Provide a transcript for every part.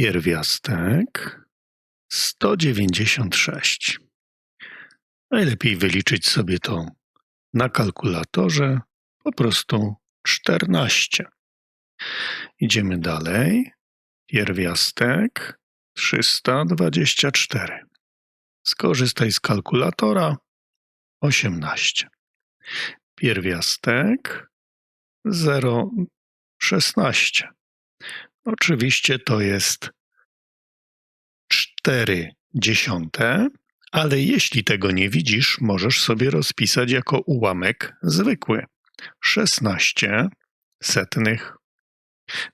Pierwiastek 196. Najlepiej wyliczyć sobie to na kalkulatorze po prostu 14. Idziemy dalej. Pierwiastek 324. Skorzystaj z kalkulatora 18. Pierwiastek 0,16. Oczywiście to jest 4 dziesiąte, ale jeśli tego nie widzisz, możesz sobie rozpisać jako ułamek zwykły. 16 setnych.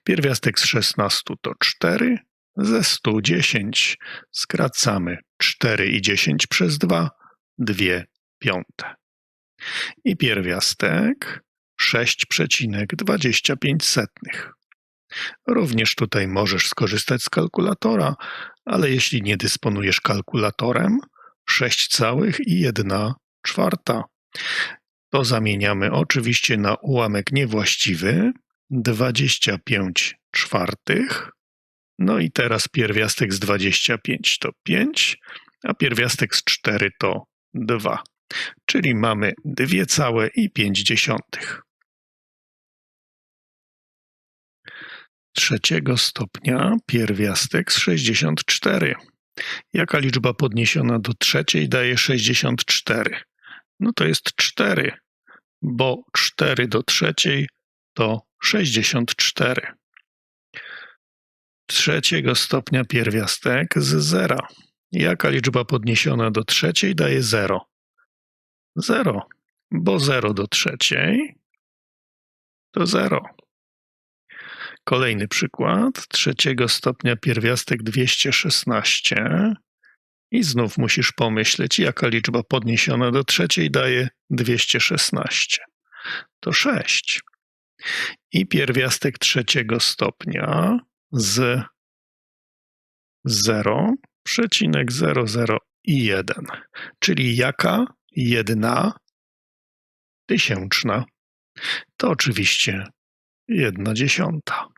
Pierwiastek z 16 to 4, ze 110 skracamy 4 i 10 przez 2, 2 piąte. I pierwiastek 6,25 setnych. Również tutaj możesz skorzystać z kalkulatora, ale jeśli nie dysponujesz kalkulatorem, 6 całych i 1 czwarta. To zamieniamy oczywiście na ułamek niewłaściwy 25 czwartych. No i teraz pierwiastek z 25 to 5, a pierwiastek z 4 to 2. Czyli mamy 2 całe i 5 dziesiątych. Trzeciego stopnia pierwiastek z 64. Jaka liczba podniesiona do trzeciej daje 64? No to jest 4, bo 4 do trzeciej to 64. Trzeciego stopnia pierwiastek z zera. Jaka liczba podniesiona do trzeciej daje 0? 0, bo 0 do trzeciej to 0. Kolejny przykład. Trzeciego stopnia pierwiastek 216. I znów musisz pomyśleć, jaka liczba podniesiona do trzeciej daje 216. To 6. I pierwiastek trzeciego stopnia z 0,001. Czyli jaka jedna tysięczna? To oczywiście jedna dziesiąta.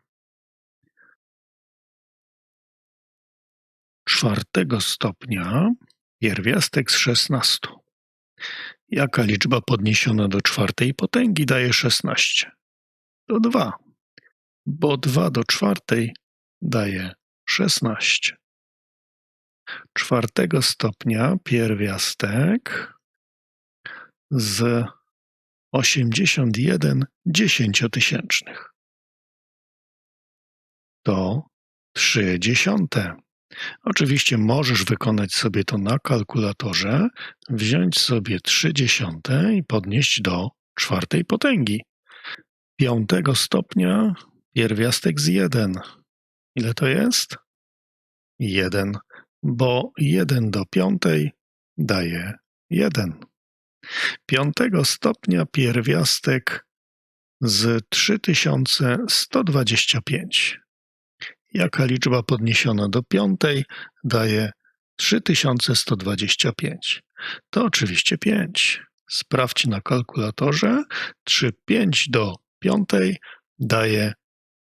Czwartego stopnia pierwiastek z 16. Jaka liczba podniesiona do czwartej potęgi daje 16? To 2, bo 2 do czwartej daje 16. Czwartego stopnia pierwiastek z 81 dziesięciotysięcznych. To 3 dziesiąte. Oczywiście możesz wykonać sobie to na kalkulatorze, wziąć sobie 3 dziesiąte i podnieść do czwartej potęgi. Piątego stopnia pierwiastek z 1. Ile to jest? 1, bo 1 do piątej daje 1. Piątego stopnia pierwiastek z 3125 jaka liczba podniesiona do piątej daje 3125. To oczywiście 5. Sprawdź na kalkulatorze. 3, 5 do piątej daje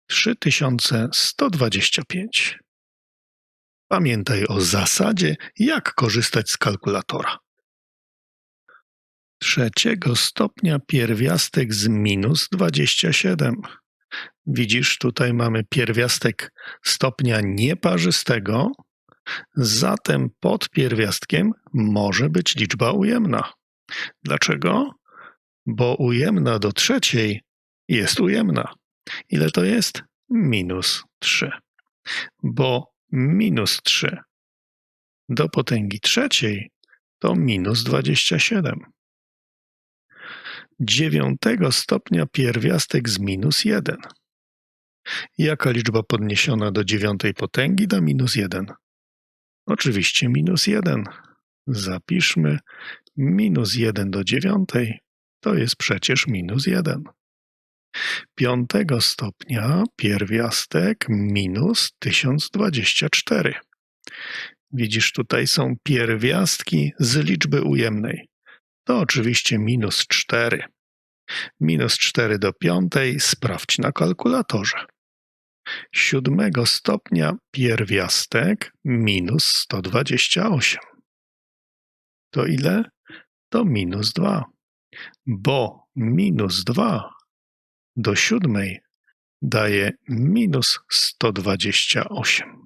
3125. Pamiętaj o zasadzie, jak korzystać z kalkulatora. Trzeciego stopnia pierwiastek z minus 27. Widzisz, tutaj mamy pierwiastek stopnia nieparzystego, zatem pod pierwiastkiem może być liczba ujemna. Dlaczego? Bo ujemna do trzeciej jest ujemna. Ile to jest? Minus 3. Bo minus 3 do potęgi trzeciej to minus 27. Dziewiątego stopnia pierwiastek z minus 1. Jaka liczba podniesiona do dziewiątej potęgi da minus jeden? Oczywiście minus jeden. Zapiszmy minus jeden do dziewiątej. To jest przecież minus jeden. Piątego stopnia pierwiastek minus 1024. Widzisz, tutaj są pierwiastki z liczby ujemnej. To oczywiście minus 4. Minus 4 do piątej sprawdź na kalkulatorze. siódmego stopnia pierwiastek minus 128. To ile? To minus 2. Bo minus 2 do siódmej daje minus 128.